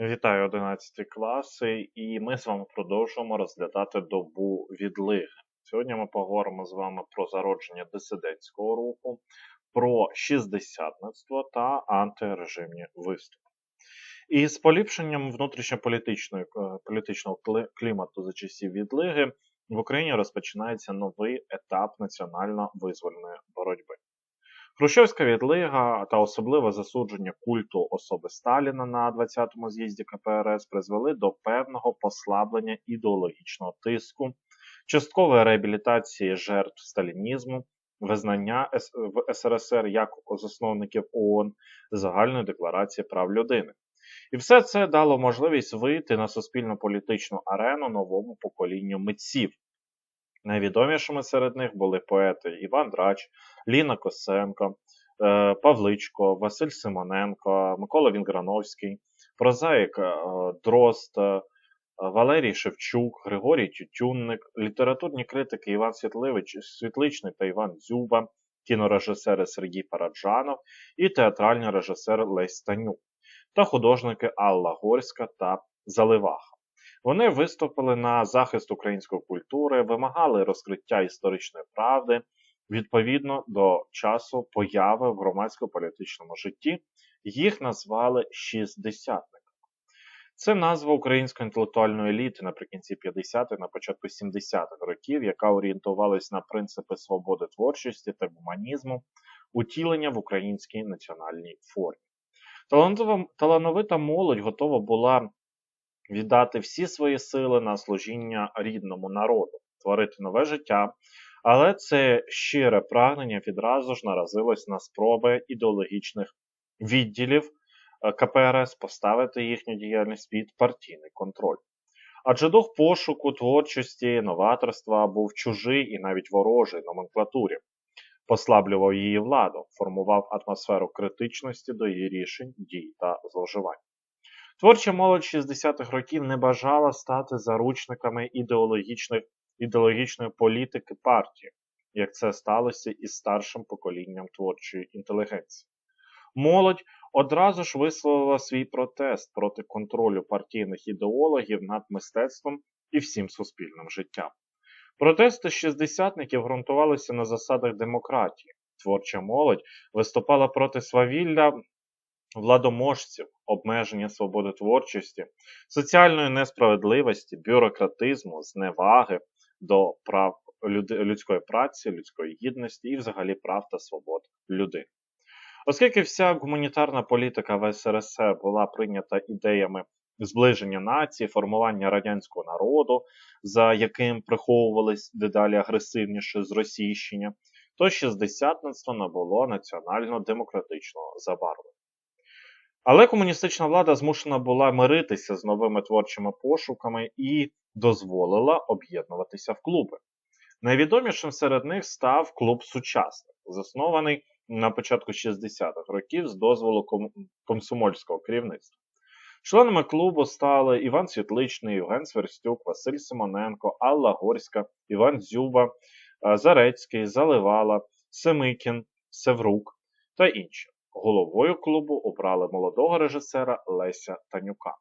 Вітаю 11 класи, і ми з вами продовжуємо розглядати добу відлиги. Сьогодні ми поговоримо з вами про зародження дисидентського руху, про шістдесятництво та антирежимні виступи. І з поліпшенням внутрішньополітичної е, політичного клімату за часів відлиги в Україні розпочинається новий етап національно-визвольної боротьби. Хрущовська відлига та особливе засудження культу особи Сталіна на 20-му з'їзді КПРС призвели до певного послаблення ідеологічного тиску, часткової реабілітації жертв сталінізму, визнання в СРСР як засновників ООН загальної декларації прав людини. І все це дало можливість вийти на суспільно політичну арену новому поколінню митців, Найвідомішими серед них були поети Іван Драч, Ліна Косенко, е, Павличко, Василь Симоненко, Микола Вінграновський, прозаїк е, Дрозд, е, Валерій Шевчук, Григорій Тютюнник, літературні критики Іван Світливич, Світличний та Іван Дзюба, кінорежисери Сергій Параджанов і театральний режисер Лесь Станюк, та художники Алла Горська та Заливаха. Вони виступили на захист української культури, вимагали розкриття історичної правди відповідно до часу появи в громадсько-політичному житті. Їх назвали шістдесятниками. Це назва української інтелектуальної еліти наприкінці 50-х, на початку 70-х років, яка орієнтувалась на принципи свободи творчості та гуманізму, утілення в українській національній формі. Талановита молодь готова була віддати всі свої сили на служіння рідному народу, творити нове життя. Але це щире прагнення відразу ж наразилось на спроби ідеологічних відділів е, КПРС поставити їхню діяльність під партійний контроль. Адже дух пошуку, творчості, новаторства був чужий і навіть ворожий номенклатурі, послаблював її владу, формував атмосферу критичності до її рішень, дій та зловживань. Творча молодь 60-х років не бажала стати заручниками ідеологічної політики партії, як це сталося із старшим поколінням творчої інтелігенції. Молодь одразу ж висловила свій протест проти контролю партійних ідеологів над мистецтвом і всім суспільним життям. Протести шістдесятників ґрунтувалися на засадах демократії. Творча молодь виступала проти свавілля владоможців, обмеження свободи творчості, соціальної несправедливості, бюрократизму, зневаги до прав людської праці, людської гідності і взагалі прав та свобод людини. Оскільки вся гуманітарна політика в СРСР була прийнята ідеями зближення нації, формування радянського народу, за яким приховувались дедалі агресивніше зросійщення, то шістдесятництво набуло національно-демократичного забарвлення. Але комуністична влада змушена була миритися з новими творчими пошуками і дозволила об'єднуватися в клуби. Найвідомішим серед них став клуб Сучасник, заснований на початку 60-х років з дозволу комсомольського керівництва. Членами клубу стали Іван Світличний, Євген Сверстюк, Василь Симоненко, Алла Горська, Іван Дзюба, Зарецький, Заливала, Семикін, Севрук та інші. Головою клубу обрали молодого режисера Леся Танюка.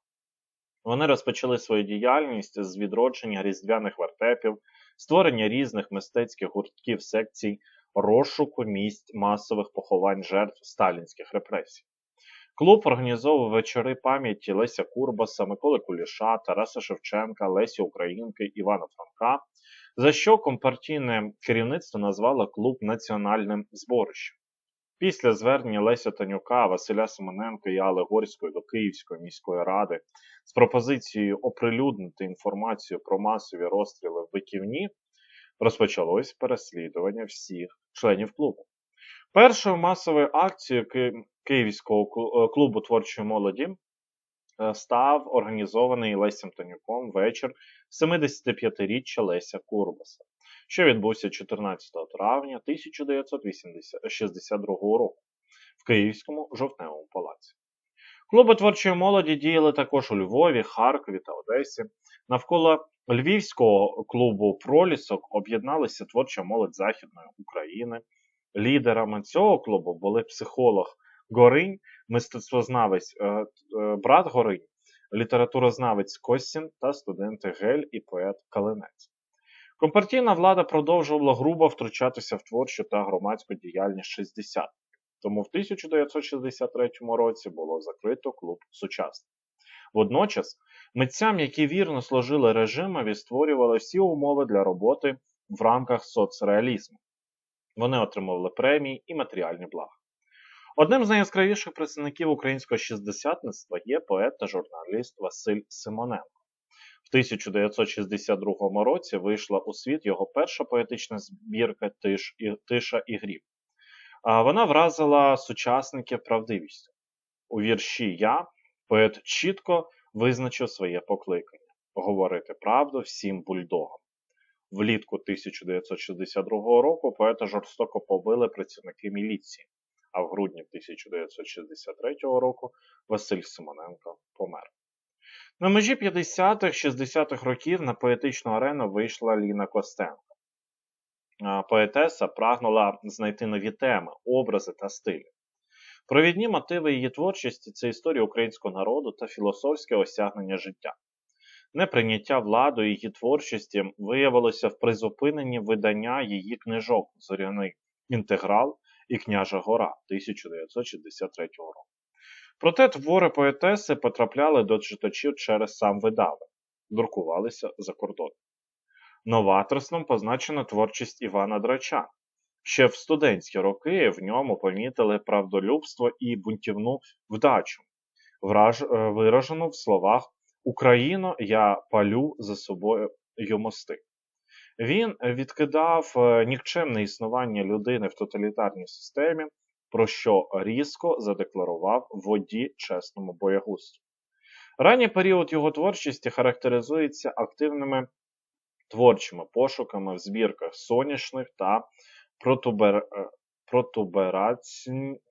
Вони розпочали свою діяльність з відродження різдвяних вертепів, створення різних мистецьких гуртків секцій, розшуку місць масових поховань жертв сталінських репресій. Клуб організовував вечори пам'яті Леся Курбаса, Миколи Куліша, Тараса Шевченка, Лесі Українки, Івана Франка, за що компартійне керівництво назвало клуб національним зборищем. Після звернення Леся Танюка, Василя Семененка і Алли Горської до Київської міської ради з пропозицією оприлюднити інформацію про масові розстріли в Биківні, розпочалось переслідування всіх членів клубу. Першою масовою акцією Київського е, клубу творчої молоді е, став організований Лесем Танюком вечір 75-річчя Леся Курбаса що відбувся 14 травня 1962 року в Київському жовтневому палаці. Клуби творчої молоді діяли також у Львові, Харкові та Одесі. Навколо Львівського клубу Пролісок об'єдналися творча молодь Західної України. Лідерами цього клубу були психолог Горинь, мистецтвознавець е, е, брат Горинь, літературознавець Костін та студенти Гель і поет Калинець. Компартійна влада продовжувала грубо втручатися в творчу та громадську діяльність 60 тому в 1963 році було закрито клуб сучасник. Водночас, митцям, які вірно служили режимові, створювали всі умови для роботи в рамках соцреалізму. Вони отримували премії і матеріальні блага. Одним з найяскравіших представників українського шістдесятництва є поет та журналіст Василь Симоненко. В 1962 році вийшла у світ його перша поетична збірка Тиш і, Тиша і Гріб. Вона вразила сучасників правдивістю. У вірші Я поет чітко визначив своє покликання говорити правду всім бульдогам. Влітку 1962 року поета жорстоко побили працівники міліції, а в грудні 1963 року Василь Симоненко помер. На межі 50-х-60-х років на поетичну арену вийшла Ліна Костенко. Поетеса прагнула знайти нові теми, образи та стилі. Провідні мотиви її творчості це історія українського народу та філософське осягнення життя. Неприйняття владою її творчості виявилося в призупиненні видання її книжок Зоряний інтеграл і Княжа Гора 1963 року. Проте твори поетеси потрапляли до читачів через сам видави, друкувалися за кордоном. Новаторством позначена творчість Івана Драча. Ще в студентські роки в ньому помітили правдолюбство і бунтівну вдачу, враж... Е, виражену в словах Україно, я палю за собою мости. Він відкидав е, нікчемне існування людини в тоталітарній системі, про що різко задекларував воді чесному боягузтві. Ранній період його творчості характеризується активними творчими пошуками в збірках сонячних та протубер... Е, протуберацій...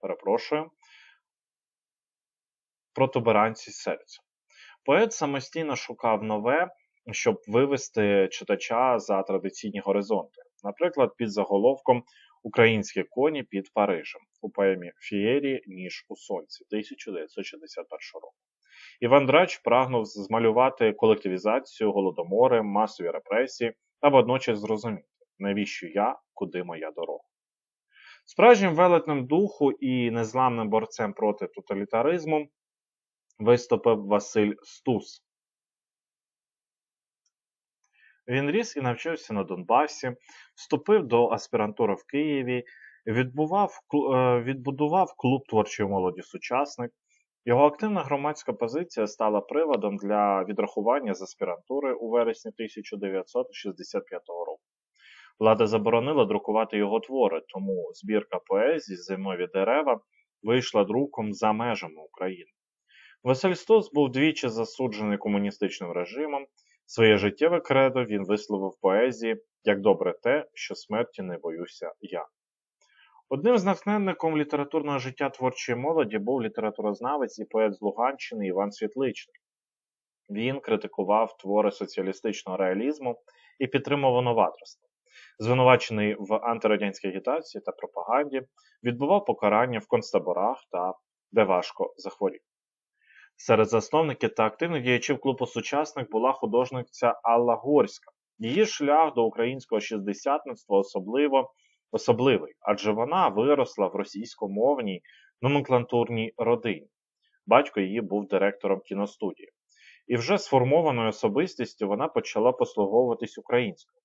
перепрошую, протуберанці серця. Поет самостійно шукав нове, щоб вивести читача за традиційні горизонти, наприклад, під заголовком Українські коні під Парижем у поемі Фієрі Ніж у Сонці 1961 року. Іван Драч прагнув змалювати колективізацію, голодомори, масові репресії та водночас зрозуміти, навіщо я, куди моя дорога. Справжнім велетним духу і незламним борцем проти тоталітаризму виступив Василь Стус. Він ріс і навчився на Донбасі, вступив до аспірантури в Києві, відбував, е, відбудував клуб творчої молоді сучасник, його активна громадська позиція стала приводом для відрахування з аспірантури у вересні 1965 року. Влада заборонила друкувати його твори, тому збірка поезії Зимові дерева вийшла друком за межами України. Василь Стос був двічі засуджений комуністичним режимом. Своє життєве кредо він висловив поезії як добре те, що смерті не боюся я. Одним з натхненником літературного життя творчої молоді був літературознавець і поет з Луганщини Іван Світличний. Він критикував твори соціалістичного реалізму і підтримував новаторство. Звинувачений в антирадянській агітації та пропаганді, відбував покарання в концтаборах та де важко захворів. Серед засновників та активних діячів клубу сучасник була художниця Алла Горська. Її шлях до українського шістдесятництва особливо особливий, адже вона виросла в російськомовній номенклатурній родині. Батько її був директором кіностудії. І вже сформованою особистістю вона почала послуговуватись українською.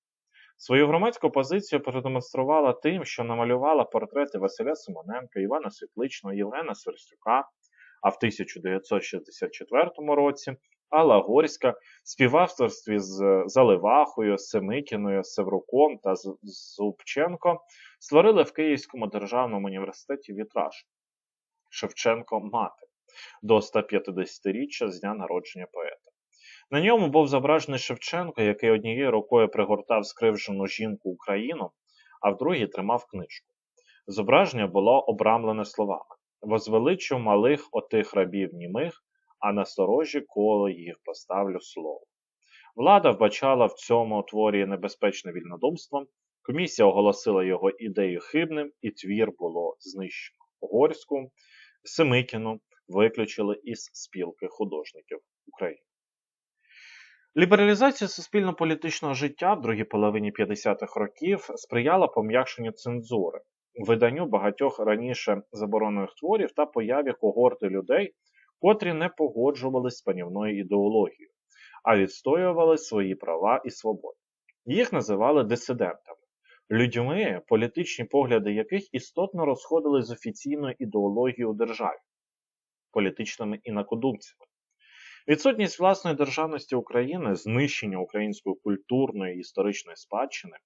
Свою громадську позицію продемонструвала тим, що намалювала портрети Василя Симоненка, Івана Світличного, Євгена Сверстюка, а в 1964 році Алла Горська в співавторстві з Заливахою, Семикіною, Севруком та Зубченко створили в Київському державному університеті вітраж Шевченко Мати до 150-річчя з дня народження поета. На ньому був зображений Шевченко, який однією рукою пригортав скривжену жінку Україну, а в другій тримав книжку. Зображення було обрамлене словами Возвеличу малих отих рабів німих, а насторожі коло їх поставлю слово. Влада вбачала в цьому творі небезпечне вільнодумство, комісія оголосила його ідею хибним, і твір було знищено. Горську, Семикіну виключили із спілки художників України. Лібералізація суспільно-політичного життя в другій половині 50-х років сприяла пом'якшенню цензури, виданню багатьох раніше заборонених творів та появі когорти людей, котрі не погоджувались з панівною ідеологією, а відстоювали свої права і свободи. Їх називали дисидентами, людьми, політичні погляди яких істотно розходились з офіційною ідеологією державі, політичними інакодумцями. Відсутність власної державності України, знищення української культурної і історичної спадщини,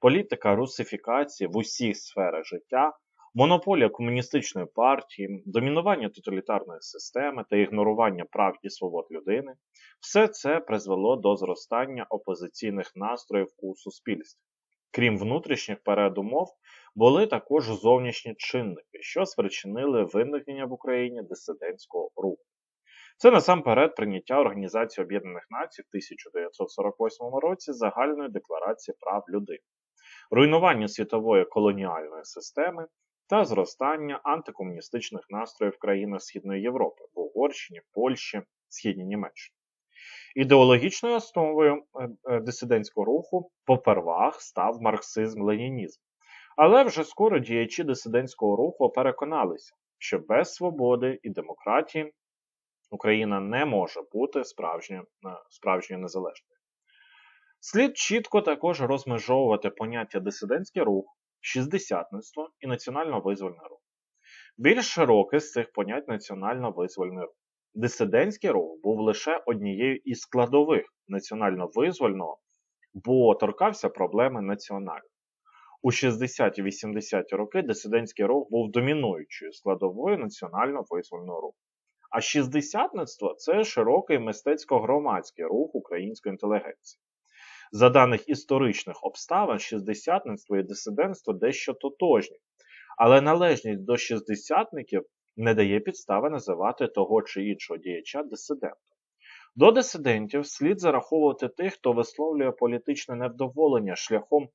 політика русифікації в усіх сферах життя, монополія комуністичної партії, домінування тоталітарної системи та ігнорування прав і свобод людини все це призвело до зростання опозиційних настроїв у суспільстві. Крім внутрішніх передумов, були також зовнішні чинники, що спричинили виникнення в Україні дисидентського руху. Це насамперед прийняття Організації Об'єднаних Націй в 1948 році загальної декларації прав людини, руйнування світової колоніальної системи та зростання антикомуністичних настроїв в країнах Східної Європи в Угорщині, Польщі, Східній Німеччині. Ідеологічною основою е, е, дисидентського руху попервах став марксизм-ленінізм. Але вже скоро діячі дисидентського руху переконалися, що без свободи і демократії Україна не може бути справжньою е, справжньою незалежною. Слід чітко також розмежовувати поняття дисидентський рух, шістдесятництво і національно-визвольний рух. Більш широке з цих понять національно-визвольний рух. Дисидентський рух був лише однією із складових національно-визвольного, бо торкався проблеми національної. У 60-80-ті роки дисидентський рух був домінуючою складовою національно-визвольного руху. А шістдесятництво це широкий мистецько-громадський рух української інтелігенції. За даних історичних обставин, шістдесятництво і дисидентство дещо тотожні, але належність до шістдесятників не дає підстави називати того чи іншого діяча дисидентом. До дисидентів слід зараховувати тих, хто висловлює політичне невдоволення шляхом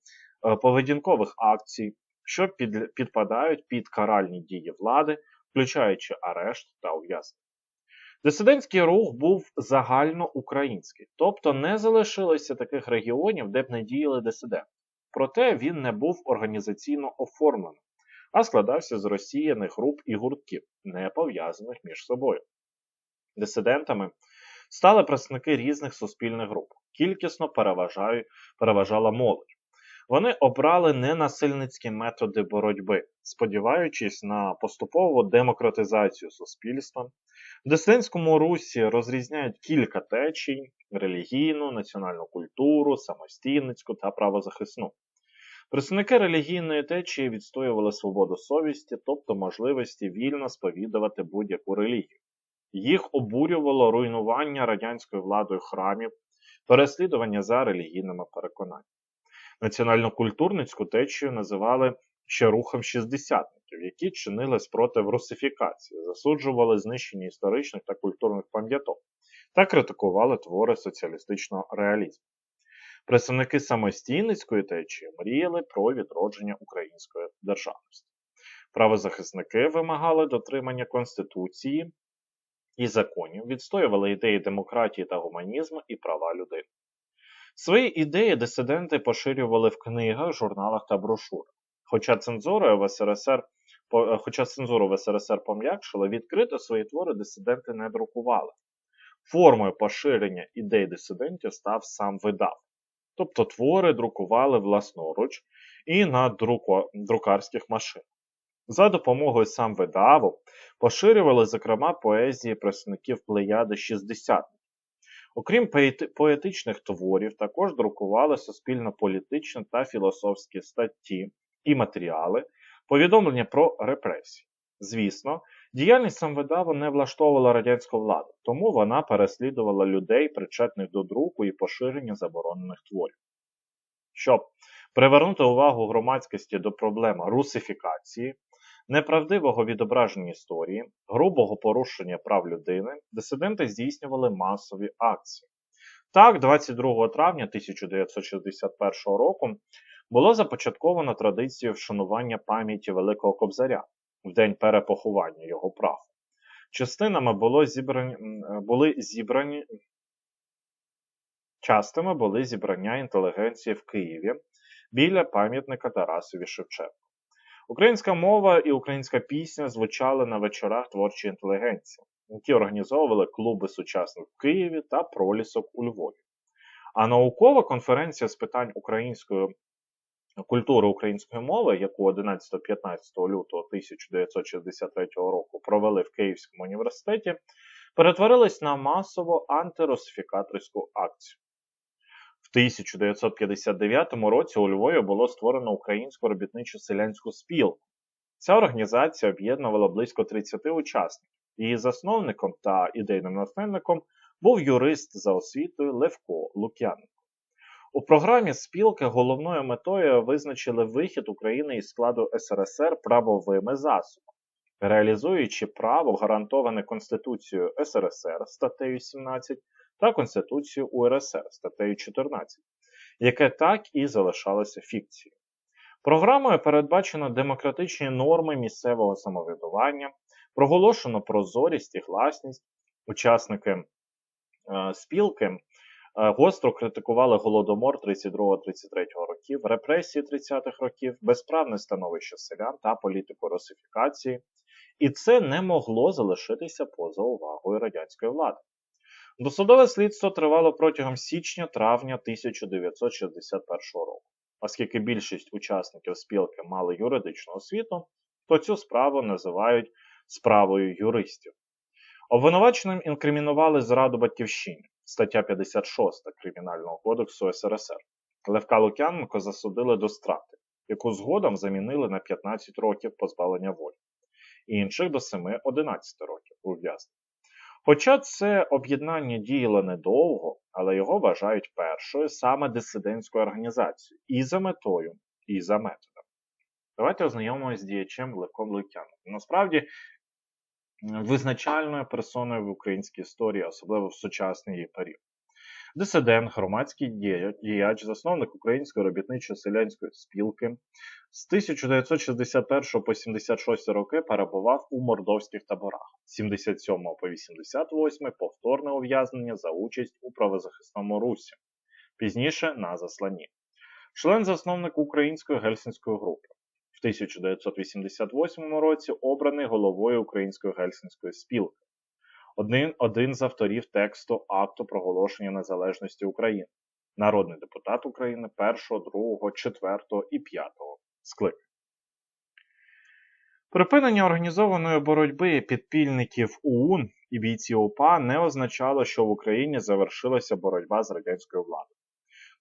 е, поведінкових акцій, що підпадають під каральні дії влади, включаючи арешт та ув'язнення. Дисидентський рух був загальноукраїнський, тобто не залишилося таких регіонів, де б не діяли дисиденти. Проте він не був організаційно оформлений, а складався з розсіяних груп і гуртків, не пов'язаних між собою. Дисидентами стали представники різних суспільних груп, кількісно переважала молодь. Вони обрали ненасильницькі методи боротьби, сподіваючись на поступову демократизацію суспільства. В дисидентському русі розрізняють кілька течій: релігійну, національну культуру, самостійницьку та правозахисну. Представники релігійної течії відстоювали свободу совісті, тобто можливості вільно сповідувати будь-яку релігію. Їх обурювало руйнування радянською владою храмів, переслідування за релігійними переконаннями. Національно-культурницьку течію називали ще рухом шістдесятників, які чинили спротив русифікації, засуджували знищення історичних та культурних пам'яток та критикували твори соціалістичного реалізму. Представники самостійницької течії мріяли про відродження української державності. Правозахисники вимагали дотримання Конституції і законів, відстоювали ідеї демократії та гуманізму і права людини. Свої ідеї дисиденти поширювали в книгах, журналах та брошурах. Хоча цензура в СРСР Хоча цензуру в СРСР пом'якшила, відкрито свої твори дисиденти не друкували. Формою поширення ідей дисидентів став сам видав. Тобто твори друкували власноруч і на друку... друкарських машинах. За допомогою сам видаву поширювали, зокрема, поезії представників плеяди 60 Окрім поетичних творів, також друкували суспільно-політичні та філософські статті і матеріали, повідомлення про репресії. Звісно, діяльність самвидаву не влаштовувала радянську владу, тому вона переслідувала людей, причетних до друку і поширення заборонених творів. Щоб привернути увагу громадськості до проблеми русифікації, неправдивого відображення історії, грубого порушення прав людини, дисиденти здійснювали масові акції. Так, 22 травня 1961 року було започатковано традицію вшанування пам'яті Великого Кобзаря в день перепоховання його праху. Частинами було зібрані, е, були зібрані частими були зібрання інтелігенції в Києві біля пам'ятника Тарасові Шевченку. Українська мова і українська пісня звучали на вечорах творчої інтелігенції, які організовували клуби сучасних в Києві та пролісок у Львові. А наукова конференція з питань української культури української мови, яку 11-15 лютого 1963 року провели в Київському університеті, перетворилась на масово антирусифікаторську акцію. В 1959 році у Львові було створено Українську робітничу селянську спілку. Ця організація об'єднувала близько 30 учасників. Її засновником та ідейним натхненником був юрист за освітою Левко Лук'яненко. У програмі спілки головною метою визначили вихід України із складу СРСР правовими засобами, реалізуючи право, гарантоване Конституцією СРСР статтею 17 та Конституцією УРСР статтею 14, яке так і залишалося фікцією. Програмою передбачено демократичні норми місцевого самоврядування, проголошено прозорість і гласність. Учасники е, спілки гостро критикували голодомор 32-33 років, репресії 30-х років, безправне становище селян та політику русифікації, і це не могло залишитися поза увагою радянської влади. Досудове слідство тривало протягом січня-травня 1961 року. Оскільки більшість учасників спілки мали юридичну освіту, то цю справу називають справою юристів. Обвинуваченим інкримінували зраду батьківщині, стаття 56 Кримінального кодексу СРСР. Левка Лук'яненко засудили до страти, яку згодом замінили на 15 років позбавлення волі, інших до 7-11 років ув'язнення. Хоча це об'єднання діяло недовго, але його вважають першою саме дисидентською організацією і за метою, і за методом. Давайте ознайомимося з діячем Левком Лук'яном. Насправді, визначальною персоною в українській історії, особливо в сучасний її період. Дисидент, громадський діяч, засновник Української робітничо-селянської спілки, з 1961 по 76 роки перебував у мордовських таборах, з 77 по 88 повторне ув'язнення за участь у правозахисному русі, пізніше на засланні. Член засновник Української гельсінської групи. В 1988 році обраний головою Української гельсінської спілки. Один, один з авторів тексту акту проголошення незалежності України, народний депутат України 1, 2, 4 і 5 скликань. Припинення організованої боротьби підпільників УУН і бійців УПА не означало, що в Україні завершилася боротьба з радянською владою.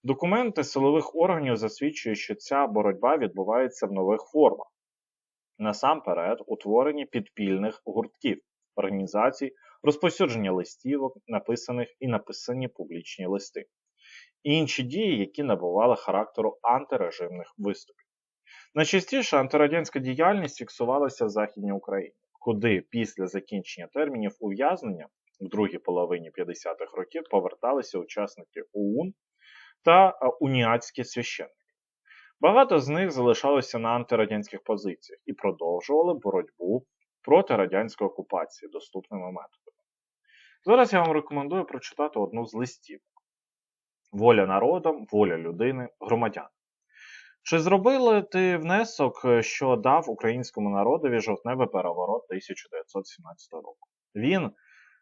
Документи силових органів засвідчують, що ця боротьба відбувається в нових формах. Насамперед, утворенні підпільних гуртків, організацій, розповсюдження листівок, написаних і написані публічні листи, і інші дії, які набували характеру антирежимних виступів. Найчастіше антирадянська діяльність фіксувалася в Західній Україні, куди після закінчення термінів ув'язнення в другій половині 50-х років поверталися учасники ОУН та уніатські священники. Багато з них залишалися на антирадянських позиціях і продовжували боротьбу проти радянської окупації доступними методами. Зараз я вам рекомендую прочитати одну з листів: Воля народом, воля людини, громадян. Чи зробили ти внесок, що дав українському народові жовтневий переворот 1917 року? Він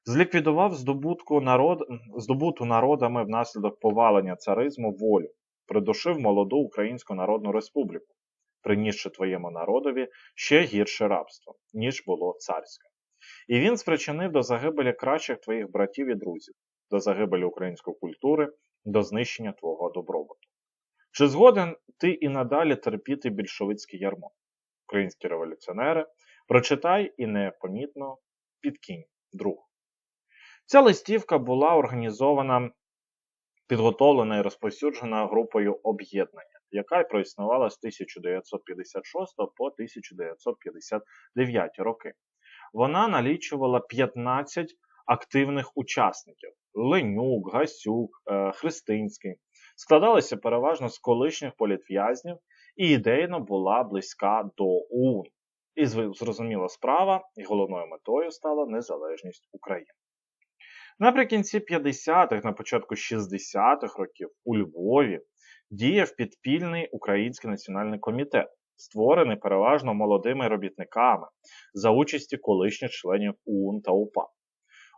зліквідував здобутку народ... здобуту народами внаслідок повалення царизму волю, придушив молоду Українську Народну Республіку, принісши твоєму народові ще гірше рабство, ніж було царське. І він спричинив до загибелі кращих твоїх братів і друзів, до загибелі української культури, до знищення твого добробуту. Чи згоден ти і надалі терпіти більшовицьке ярмо? Українські революціонери, прочитай і непомітно підкинь друг. Ця листівка була організована, підготовлена і розповсюджена групою об'єднання, яка й проіснувала з 1956 по 1959 роки. Вона налічувала 15 активних учасників: Ленюк, Гасюк, е, Христинський. Складалася переважно з колишніх політв'язнів і ідейно була близька до ОУН. І зрозуміла справа, і головною метою стала незалежність України. Наприкінці 50-х, на початку 60-х років у Львові діяв підпільний Український національний комітет, створений переважно молодими робітниками за участі колишніх членів УУН та УПА.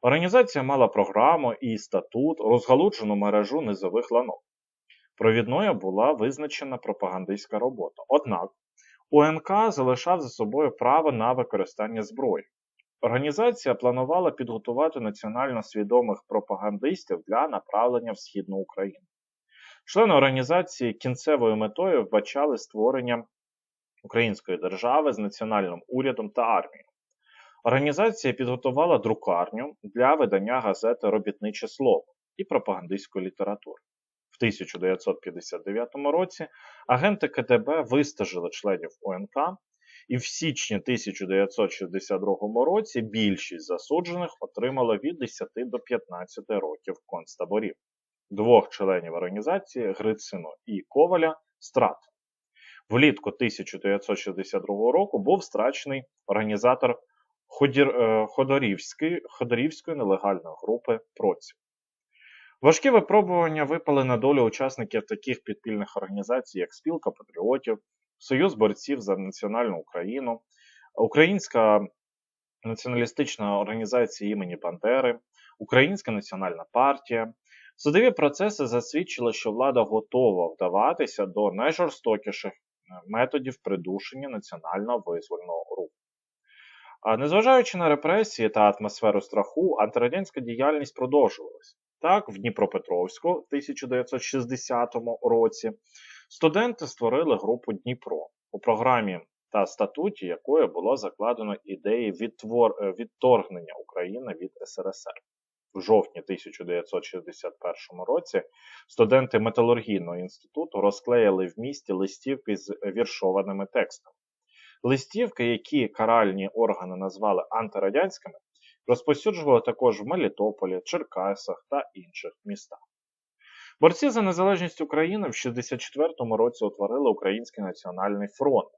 Організація мала програму і статут, розгалуджену мережу низових ланок. Провідною була визначена пропагандистська робота. Однак УНК залишав за собою право на використання зброї. Організація планувала підготувати національно свідомих пропагандистів для направлення в Східну Україну. Члени організації кінцевою метою вбачали створення української держави з національним урядом та армією. Організація підготувала друкарню для видання газети Робітниче слово і пропагандистської літератури. В 1959 році агенти КДБ вистежили членів ОНК, і в січні 1962 році більшість засуджених отримала від 10 до 15 років концтаборів. Двох членів організації Грицину і Коваля страт. Влітку 1962 року був страчений організатор Ходір, е, Ходорівської, Ходорівської нелегальної групи проців. Важкі випробування випали на долю учасників таких підпільних організацій, як Спілка Патріотів, Союз борців за національну Україну, Українська націоналістична організація імені Бандери, Українська національна партія. Судові процеси засвідчили, що влада готова вдаватися до найжорстокіших е, методів придушення національного визвольного руху. А незважаючи на репресії та атмосферу страху, антирадянська діяльність продовжувалась. Так, в Дніпропетровську в 1960 році студенти створили групу Дніпро у програмі та статуті якої було закладено ідеї відтвор... е, відторгнення України від СРСР. В жовтні 1961 році студенти металургійного інституту розклеїли в місті листівки з віршованими текстами. Листівки, які каральні органи назвали антирадянськими, розповсюджували також в Мелітополі, Черкасах та інших містах. Борці за незалежність України в 1964 році утворили Український національний фронт.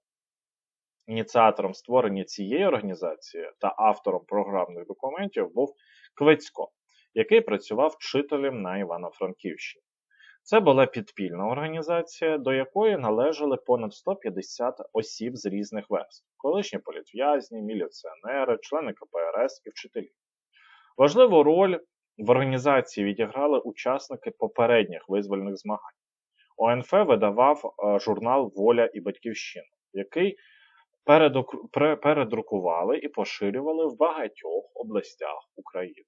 Ініціатором створення цієї організації та автором програмних документів був Квецько, який працював вчителем на Івано-Франківщині. Це була підпільна організація, до якої належали понад 150 осіб з різних верств: колишні політв'язні, міліціонери, члени КПРС і вчителі. Важливу роль в організації відіграли учасники попередніх визвольних змагань. ОНФ видавав е, журнал Воля і Батьківщина, який передрукували і поширювали в багатьох областях України.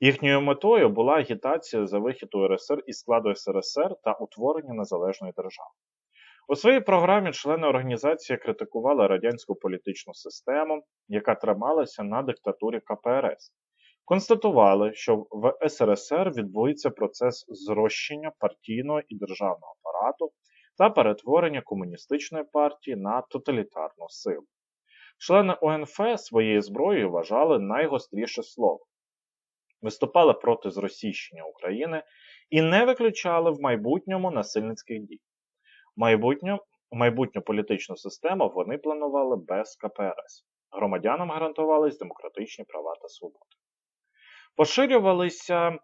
Їхньою метою була агітація за вихід УРСР із складу СРСР та утворення незалежної держави. У своїй програмі члени організації критикували радянську політичну систему, яка трималася на диктатурі КПРС. Констатували, що в СРСР відбувається процес зрощення партійного і державного апарату та перетворення комуністичної партії на тоталітарну силу. Члени ОНФ своєю зброєю вважали найгостріше слово, виступали проти зросійщення України і не виключали в майбутньому насильницьких дій. Майбутню, майбутню політичну систему вони планували без КПРС. Громадянам гарантувались демократичні права та свободи. Поширювалися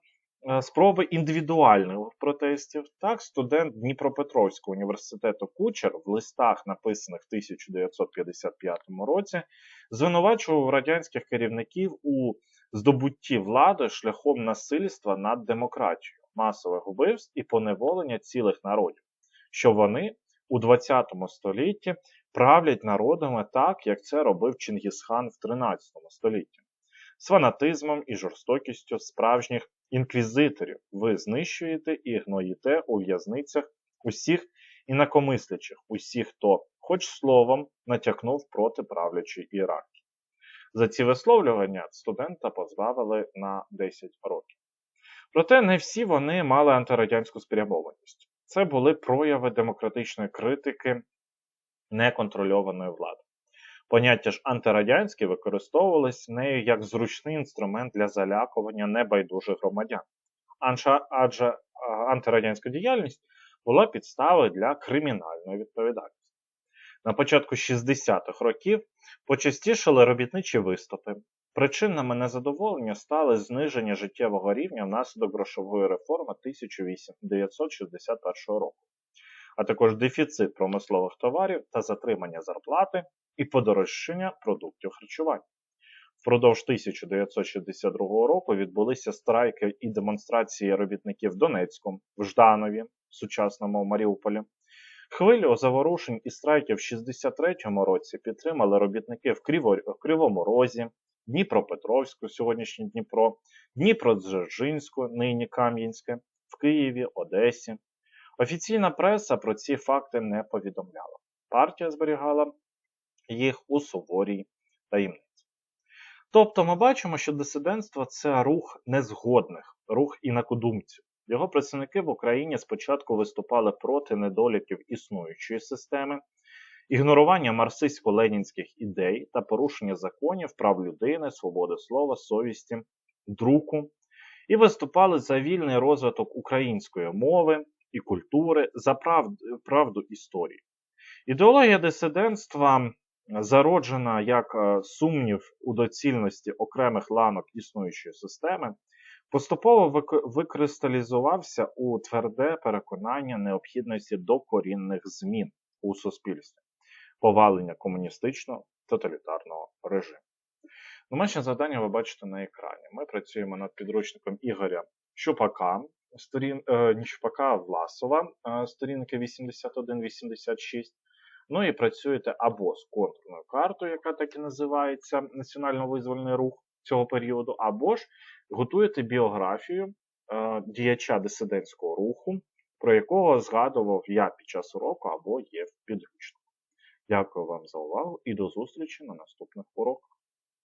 е, спроби індивідуальних протестів. Так, студент Дніпропетровського університету Кучер в листах, написаних в 1955 році, звинувачував радянських керівників у здобутті влади шляхом насильства над демократією, масових вбивств і поневолення цілих народів, що вони у 20 столітті правлять народами так, як це робив Чингісхан в 13 столітті, з фанатизмом і жорстокістю справжніх інквізиторів. Ви знищуєте і гноїте у в'язницях усіх інакомислячих, усіх, хто хоч словом натякнув проти правлячої ієрархії. За ці висловлювання студента позбавили на 10 років. Проте не всі вони мали антирадянську спрямованість. Це були прояви демократичної критики неконтрольованої влади. Поняття ж антирадянське використовувалось нею як зручний інструмент для залякування небайдужих громадян. Адже, антирадянська діяльність була підставою для кримінальної відповідальності. На початку 60-х років почастішали робітничі виступи. Причинами незадоволення стали зниження життєвого рівня внаслідок грошової реформи 1961 року, а також дефіцит промислових товарів та затримання зарплати і подорожчання продуктів харчування. Впродовж 1962 року відбулися страйки і демонстрації робітників в Донецьку, в Жданові, сучасному Маріуполі. Хвилю заворушень і страйків в 63-му році підтримали робітники в, Кривому Розі, Дніпропетровську, сьогоднішній Дніпро, Дніпродзержинську, нині Кам'янське, в Києві, Одесі. Офіційна преса про ці факти не повідомляла. Партія зберігала їх у суворій таємниці. Тобто ми бачимо, що дисидентство це рух незгодних, рух інакодумців. Його працівники в Україні спочатку виступали проти недоліків існуючої системи, ігнорування марксистсько-ленінських ідей та порушення законів, прав людини, свободи слова, совісті, друку, і виступали за вільний розвиток української мови і культури, за правду, правду історії. Ідеологія дисидентства зароджена як е, сумнів у доцільності окремих ланок існуючої системи, поступово викристалізувався у тверде переконання необхідності докорінних змін у суспільстві, повалення комуністичного тоталітарного режиму. Домашнє завдання ви бачите на екрані. Ми працюємо над підручником Ігоря Щупака, сторін, е, Власова, е, сторінки 81-86. Ну і працюєте або з контурною картою, яка так і називається Національно-визвольний рух цього періоду, або ж готуєте біографію е, діяча дисидентського руху, про якого згадував я під час уроку або є в підручнику. Дякую вам за увагу і до зустрічі на наступних уроках.